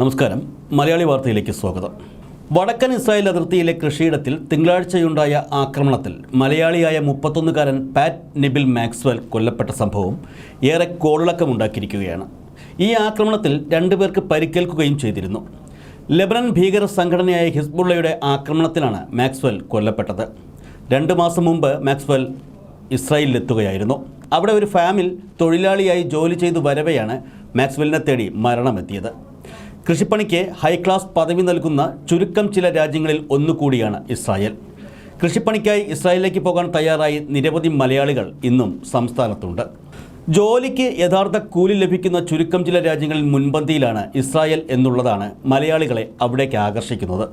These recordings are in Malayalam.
നമസ്കാരം. മലയാളി വാർത്തയിലേക്ക് സ്വാഗതം. വടക്കൻ ഇസ്രായേൽ അതിർത്തിയിലെ കൃഷിയിടത്തിൽ തിങ്കളാഴ്ചയുണ്ടായ ആക്രമണത്തിൽ മലയാളിയായ മുപ്പത്തൊന്നുകാരൻ പാറ്റ് നിബിൽ മാക്സ്വൽ കൊല്ലപ്പെട്ട സംഭവം ഏറെ കോളിളക്കമുണ്ടാക്കിയിരിക്കുകയാണ്. ഈ ആക്രമണത്തിൽ രണ്ടുപേർക്ക് പരിക്കേൽക്കുകയും ചെയ്തിരുന്നു. ലെബനൻ ഭീകര സംഘടനയായ ഹിസ്ബുള്ളയുടെ ആക്രമണത്തിലാണ് മാക്സ്വൽ കൊല്ലപ്പെട്ടത്. രണ്ട് മാസം മുമ്പ് മാക്സ്വൽ ഇസ്രായേലിലെത്തുകയായിരുന്നു. അവിടെ ഒരു ഫാമിൽ തൊഴിലാളിയായി ജോലി ചെയ്തു വരവെയാണ് മാക്സ്വെലിനെ തേടി മരണമെത്തിയത്. കൃഷിപ്പണിക്ക് ഹൈക്ലാസ് പദവി നൽകുന്ന ചുരുക്കം ചില രാജ്യങ്ങളിൽ ഒന്നുകൂടിയാണ് ഇസ്രായേൽ. കൃഷിപ്പണിക്കായി ഇസ്രായേലിലേക്ക് പോകാൻ തയ്യാറായി നിരവധി മലയാളികൾ ഇന്നും സംസ്ഥാനത്തുണ്ട്. ജോലിക്ക് യഥാർത്ഥ കൂലി ലഭിക്കുന്ന ചുരുക്കം ചില രാജ്യങ്ങളിൽ മുൻപന്തിയിലാണ് ഇസ്രായേൽ എന്നുള്ളതാണ് മലയാളികളെ അവിടേക്ക് ആകർഷിക്കുന്നത്.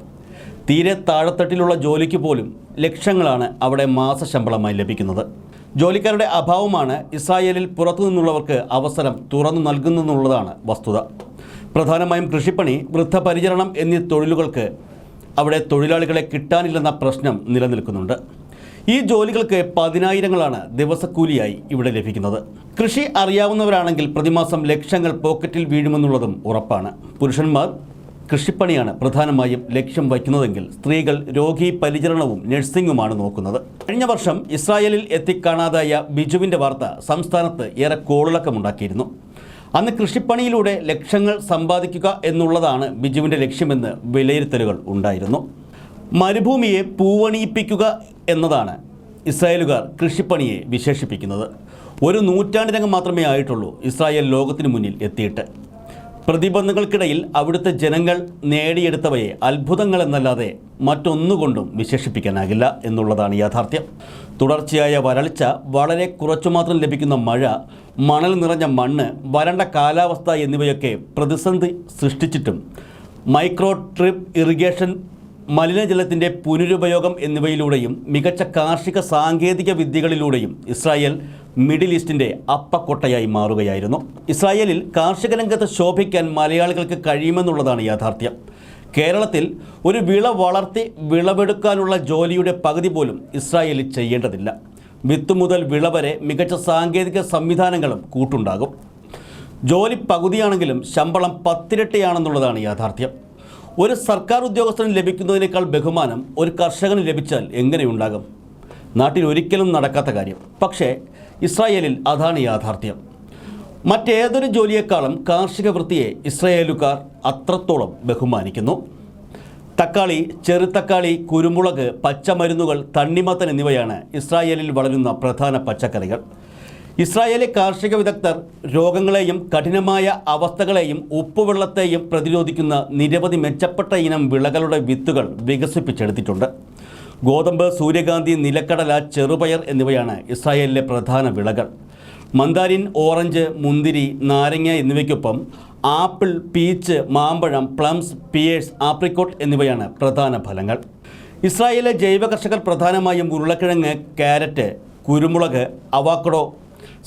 തീരെ താഴെത്തട്ടിലുള്ള ജോലിക്ക് പോലും ലക്ഷങ്ങളാണ് അവിടെ മാസശമ്പളമായി ലഭിക്കുന്നത്. ജോലിക്കാരുടെ അഭാവമാണ് ഇസ്രായേലിൽ പുറത്തു നിന്നുള്ളവർക്ക് അവസരം തുറന്നു നൽകുന്നെന്നുള്ളതാണ് വസ്തുത. പ്രധാനമായും കൃഷിപ്പണി വൃദ്ധപരിചരണം എന്നീ തൊഴിലുകൾക്ക് അവിടെ തൊഴിലാളികളെ കിട്ടാനില്ലെന്ന പ്രശ്നം നിലനിൽക്കുന്നുണ്ട്. ഈ ജോലികൾക്ക് പതിനായിരങ്ങളാണ് ദിവസക്കൂലിയായി ഇവിടെ ലഭിക്കുന്നത്. കൃഷി അറിയാവുന്നവരാണെങ്കിൽ പ്രതിമാസം ലക്ഷങ്ങൾ പോക്കറ്റിൽ വീഴുമെന്നുള്ളതും ഉറപ്പാണ്. പുരുഷന്മാർ കൃഷിപ്പണിയാണ് പ്രധാനമായും ലക്ഷ്യം വയ്ക്കുന്നതെങ്കിൽ സ്ത്രീകൾ രോഗി പരിചരണവും നഴ്സിംഗുമാണ് നോക്കുന്നത്. കഴിഞ്ഞ വർഷം ഇസ്രായേലിൽ എത്തിക്കാണാതായ ബിജുവിന്റെ വാർത്ത സംസ്ഥാനത്ത് ഏറെ കോളിളക്കമുണ്ടാക്കിയിരുന്നു. അന്ന് കൃഷിപ്പണിയിലൂടെ ലക്ഷങ്ങൾ സമ്പാദിക്കുക എന്നുള്ളതാണ് ബിജുവിന്റെ ലക്ഷ്യമെന്ന് വിലയിരുത്തലുകൾ ഉണ്ടായിരുന്നു. മരുഭൂമിയെ പൂവണിയിപ്പിക്കുക എന്നതാണ് ഇസ്രായേലുകാർ കൃഷിപ്പണിയെ വിശേഷിപ്പിക്കുന്നത്. ഒരു നൂറ്റാണ്ടിനകം മാത്രമേ ആയിട്ടുള്ളൂ ഇസ്രായേൽ ലോകത്തിന് മുന്നിൽ എത്തിയിട്ട്. പ്രതിബന്ധങ്ങൾക്കിടയിൽ അവിടുത്തെ ജനങ്ങൾ നേടിയെടുത്തവയെ അത്ഭുതങ്ങൾ എന്നല്ലാതെ മറ്റൊന്നുകൊണ്ടും വിശേഷിപ്പിക്കാനാകില്ല എന്നുള്ളതാണ് യാഥാർത്ഥ്യം. തുടർച്ചയായ വരൾച്ച വളരെ കുറച്ചു മാത്രം ലഭിക്കുന്ന മഴ മണൽ നിറഞ്ഞ മണ്ണ് വരണ്ട കാലാവസ്ഥ എന്നിവയൊക്കെ പ്രതിസന്ധി സൃഷ്ടിച്ചിട്ടും മൈക്രോ ട്രിപ്പ് ഇറിഗേഷൻ മലിനജലത്തിന്റെ പുനരുപയോഗം എന്നിവയിലൂടെയും മികച്ച കാർഷിക സാങ്കേതിക വിദ്യകളിലൂടെയും ഇസ്രായേൽ മിഡിൽ ഈസ്റ്റിന്റെ അപ്പക്കൊട്ടയായി മാറുകയായിരുന്നു. ഇസ്രായേലിൽ കാർഷിക രംഗത്ത് ശോഭിക്കാൻ മലയാളികൾക്ക് കഴിയുമെന്നുള്ളതാണ് യാഥാർത്ഥ്യം. കേരളത്തിൽ ഒരു വിള വളർത്തി വിളവെടുക്കാനുള്ള ജോലിയുടെ പകുതി പോലും ഇസ്രായേലിൽ ചെയ്യേണ്ടതില്ല. വിത്ത് മുതൽ വിള വരെ മികച്ച സാങ്കേതിക സംവിധാനങ്ങളും കൂട്ടുണ്ടാകും. ജോലി പകുതിയാണെങ്കിലും ശമ്പളം പത്തിരട്ടിയാണെന്നുള്ളതാണ് യാഥാർത്ഥ്യം. ഒരു സർക്കാർ ഉദ്യോഗസ്ഥന് ലഭിക്കുന്നതിനേക്കാൾ ബഹുമാനം ഒരു കർഷകന് ലഭിച്ചാൽ എങ്ങനെയുണ്ടാകും നാട്ടിൽ ഒരിക്കലും നടക്കാത്ത കാര്യം. പക്ഷേ ഇസ്രായേലിൽ അതാണ് യാഥാർത്ഥ്യം. മറ്റേതൊരു ജോലിയേക്കാളും കാർഷിക വൃത്തിയെ ഇസ്രായേലുകാർ അത്രത്തോളം ബഹുമാനിക്കുന്നു. തക്കാളി ചെറുതക്കാളി കുരുമുളക് പച്ചമരുന്നുകൾ തണ്ണിമത്തൻ എന്നിവയാണ് ഇസ്രായേലിൽ വളരുന്ന പ്രധാന പച്ചക്കറികൾ. ഇസ്രായേലി കാർഷിക വിദഗ്ധർ രോഗങ്ങളെയും കഠിനമായ അവസ്ഥകളെയും ഉപ്പുവെള്ളത്തെയും പ്രതിരോധിക്കുന്ന നിരവധി മെച്ചപ്പെട്ട ഇനം വിളകളുടെ വിത്തുകൾ വികസിപ്പിച്ചെടുത്തിട്ടുണ്ട്. ഗോതമ്പ് സൂര്യകാന്തി നിലക്കടല ചെറുപയർ എന്നിവയാണ് ഇസ്രായേലിലെ പ്രധാന വിളകൾ. മന്ദാരിൻ ഓറഞ്ച് മുന്തിരി നാരങ്ങ എന്നിവയ്ക്കൊപ്പം ആപ്പിൾ പീച്ച് മാമ്പഴം പ്ലംസ് പിയേഴ്സ് ആപ്രിക്കോട്ട് എന്നിവയാണ് പ്രധാന ഫലങ്ങൾ. ഇസ്രായേലിലെ ജൈവ കർഷകർ പ്രധാനമായും ഉരുളക്കിഴങ്ങ് ക്യാരറ്റ് കുരുമുളക് അവാക്കഡോ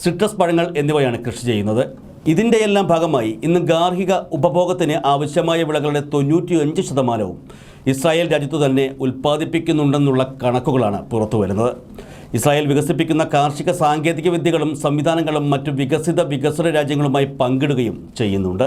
സിട്രസ് പഴങ്ങൾ എന്നിവയാണ് കൃഷി ചെയ്യുന്നത്. ഇതിന്റെ എല്ലാം ഭാഗമായി ഇന്ന് ഗാർഹിക ഉപഭോഗത്തിന് ആവശ്യമായ വിളകളുടെ തൊണ്ണൂറ്റിയഞ്ച് ശതമാനവും ഇസ്രായേൽ രാജ്യത്ത് തന്നെ ഉൽപ്പാദിപ്പിക്കുന്നുണ്ടെന്നുള്ള കണക്കുകളാണ് പുറത്തു വരുന്നത്. ഇസ്രായേൽ വികസിപ്പിക്കുന്ന കാർഷിക സാങ്കേതിക വിദ്യകളും സംവിധാനങ്ങളും മറ്റു വികസിത വികസന രാജ്യങ്ങളുമായി പങ്കിടുകയും ചെയ്യുന്നുണ്ട്.